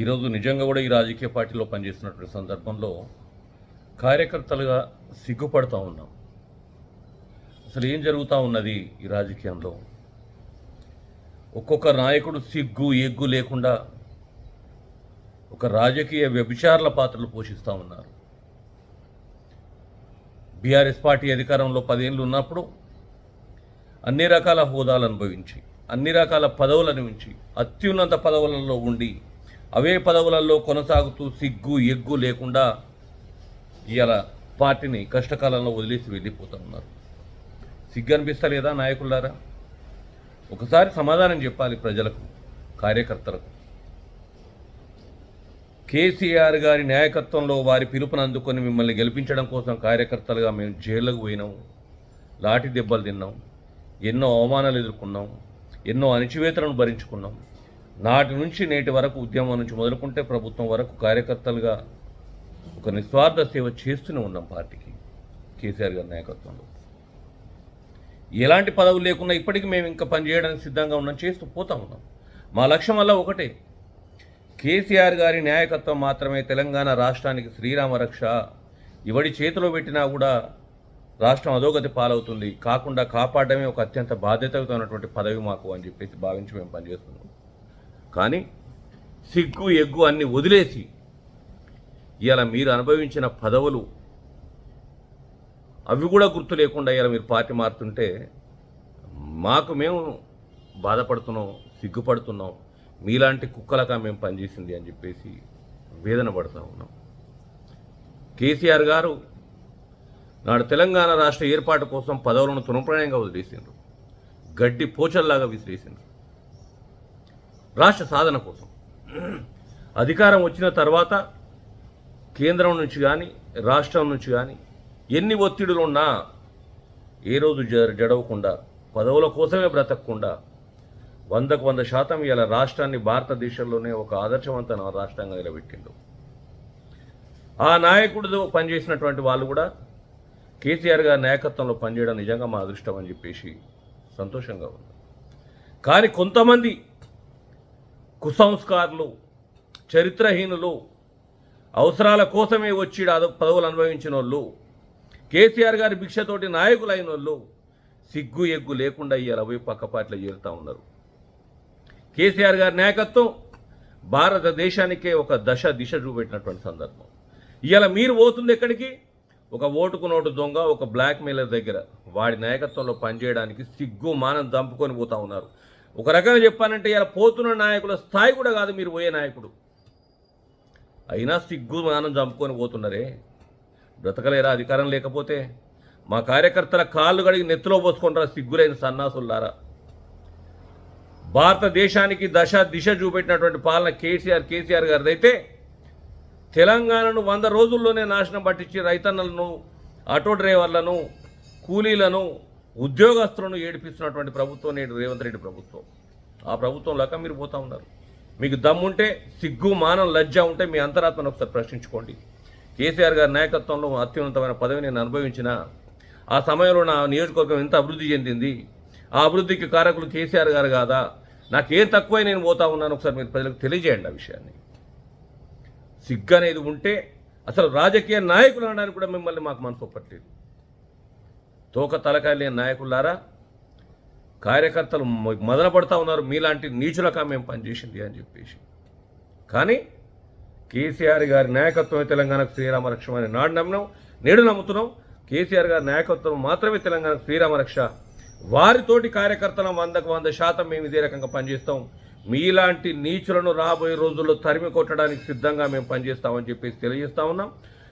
ఈరోజు నిజంగా కూడా ఈ రాజకీయ పార్టీలో పనిచేస్తున్నటువంటి సందర్భంలో కార్యకర్తలుగా సిగ్గుపడుతూ ఉన్నాం. అసలు ఏం జరుగుతూ ఉన్నది ఈ రాజకీయంలో? ఒక్కొక్క నాయకుడు సిగ్గు ఎగ్గు లేకుండా ఒక రాజకీయ వ్యభిచారుల పాత్రలు పోషిస్తూ ఉన్నారు. బీఆర్ఎస్ పార్టీ అధికారంలో పదేళ్ళు ఉన్నప్పుడు అన్ని రకాల హోదాలు అనుభవించి అన్ని రకాల పదవులను ఉంచి అత్యున్నత పదవులలో ఉండి అవే పదవులలో కొనసాగుతూ సిగ్గు ఎగ్గు లేకుండా ఇవాళ పార్టీని కష్టకాలంలో వదిలేసి వెళ్ళిపోతూ ఉన్నారు సిగ్గు అనిపిస్తలేదా నాయకులారా? ఒకసారి సమాధానం చెప్పాలి ప్రజలకు కార్యకర్తలకు. కేసీఆర్ గారి నాయకత్వంలో వారి పిలుపును అందుకొని మిమ్మల్ని గెలిపించడం కోసం కార్యకర్తలుగా మేము జైళ్ళకు పోయినాం. లాఠీ దెబ్బలు తిన్నాం. ఎన్నో అవమానాలు ఎదుర్కొన్నాం. ఎన్నో అణిచివేతలను భరించుకున్నాం. నాటి నుంచి నేటి వరకు ఉద్యమం నుంచి మొదలుకుంటే ప్రభుత్వం వరకు కార్యకర్తలుగా ఒక నిస్వార్థ సేవ చేస్తూనే ఉన్నాం పార్టీకి కేసీఆర్ గారి నాయకత్వంలో. ఎలాంటి పదవులు లేకుండా ఇప్పటికీ మేము ఇంకా పనిచేయడానికి సిద్ధంగా ఉన్నాం చేస్తూ పోతా ఉన్నాం. మా లక్ష్యం వల్ల ఒకటే. కేసీఆర్ గారి నాయకత్వం మాత్రమే తెలంగాణ రాష్ట్రానికి శ్రీరామ రక్ష. ఇవడి చేతిలో పెట్టినా కూడా రాష్ట్రం అధోగతి పాలవుతుంది. కాకుండా కాపాడమే ఒక అత్యంత బాధ్యతగా ఉన్నటువంటి పదవి మాకు అని చెప్పేసి భావించి మేము పనిచేస్తున్నాం. కానీ సిగ్గు ఎగ్గు అన్ని వదిలేసి ఇలా మీరు అనుభవించిన పదవులు అవి కూడా గుర్తు లేకుండా ఇలా మీరు పార్టీ మారుతుంటే మాకు మేము బాధపడుతున్నాం సిగ్గుపడుతున్నాం. మీలాంటి కుక్కలగా మేము పనిచేసింది అని చెప్పేసి వేదన పడుతూ ఉన్నాం. కేసీఆర్ గారు నాడు తెలంగాణ రాష్ట్ర ఏర్పాటు కోసం పదవులను తృణప్రాయంగా వదిలేసిండ్రు. గడ్డి పోచల్లాగా విసిరేసిండ్రు. రాష్ట్ర సాధన కోసం. అధికారం వచ్చిన తర్వాత కేంద్రం నుంచి కానీ రాష్ట్రం నుంచి కానీ ఎన్ని ఒత్తిడులు ఉన్నా ఏ రోజు జ జడవకుండా పదవుల కోసమే బ్రతకకుండా వందకు వంద శాతం ఇలా రాష్ట్రాన్ని భారతదేశంలోనే ఒక ఆదర్శవంతమైన రాష్ట్రంగా నిలబెట్టిండు. ఆ నాయకుడితో పనిచేసినటువంటి వాళ్ళు కూడా కేసీఆర్ గారి నాయకత్వంలో పనిచేయడం నిజంగా మా అదృష్టం అని చెప్పేసి సంతోషంగా ఉంది. కానీ కొంతమంది కుసంస్కారులు చరిత్రహీనులు అవసరాల కోసమే వచ్చి అదో పదవులు అనుభవించిన వాళ్ళు కేసీఆర్ గారి భిక్షతోటి నాయకులైన వాళ్ళు సిగ్గు ఎగ్గు లేకుండా ఈ అరవై పక్కపాట్లో చేరుతూ ఉన్నారు. కేసీఆర్ గారి నాయకత్వం భారతదేశానికే ఒక దశ దిశ చూపెట్టినటువంటి సందర్భం. ఇవాళ మీరు పోతుంది ఎక్కడికి? ఒక ఓటుకు నోటు దొంగ ఒక బ్లాక్ మెయిలర్ దగ్గర. వాడి నాయకత్వంలో పనిచేయడానికి సిగ్గు మానం దంపుకొని పోతా ఉన్నారు. ఒక రకంగా చెప్పానంటే ఇలా పోతున్న నాయకుల స్థాయి కూడా కాదు మీరు పోయే నాయకుడు. అయినా సిగ్గు మానం చంపుకొని పోతున్నారే. బ్రతకలేరా అధికారం లేకపోతే? మా కార్యకర్తల కాళ్ళు కడిగి నెత్తిలో పోసుకుంటారా సిగ్గులైన సన్నాసులారా భారతదేశానికి దశ దిశ చూపెట్టినటువంటి పాలన కేసీఆర్ కేసీఆర్ గారిదైతే తెలంగాణను వంద రోజుల్లోనే నాశనం పట్టించి రైతన్నలను ఆటో డ్రైవర్లను కూలీలను ఉద్యోగస్తులను ఏడిపిస్తున్నటువంటి ప్రభుత్వం నేడు రేవంత్ రెడ్డి ప్రభుత్వం. ఆ ప్రభుత్వం లెక్క మీరు పోతా ఉన్నారు. మీకు దమ్ముంటే సిగ్గు మానం లజ్జ ఉంటే మీ అంతరాత్మను ఒకసారి ప్రశ్నించుకోండి. కేసీఆర్ గారి నాయకత్వంలో అత్యున్నతమైన పదవి నేను అనుభవించిన ఆ సమయంలో నా నియోజకవర్గం ఎంత అభివృద్ధి చెందింది ఆ అభివృద్ధికి కారకులు కేసీఆర్ గారు కాదా నాకేం తక్కువై నేను పోతా ఉన్నాను ఒకసారి మీరు ప్రజలకు తెలియజేయండి ఆ విషయాన్ని. సిగ్గు అనేది ఉంటే అసలు రాజకీయ నాయకులు అనడానికి కూడా మిమ్మల్ని మాకు మనసు ఒప్పట్లేదు. తోక తలకాయ లేని నాయకులారా కార్యకర్తలు మొదలు పడుతూ ఉన్నారు మీలాంటి నీచులకా మేము పనిచేసింది అని చెప్పేసి. కానీ కేసీఆర్ గారి నాయకత్వమే తెలంగాణకు శ్రీరామ రక్ష అని నాడు నమ్మినాం నేడు నమ్ముతున్నాం. కేసీఆర్ గారి నాయకత్వం మాత్రమే తెలంగాణకు శ్రీరామ రక్ష. వారితోటి కార్యకర్తలం వందకు వంద శాతం మేము ఇదే రకంగా పనిచేస్తాం. మీలాంటి నీచులను రాబోయే రోజుల్లో తరిమి కొట్టడానికి సిద్ధంగా మేము పనిచేస్తామని చెప్పేసి తెలియజేస్తా ఉన్నాం.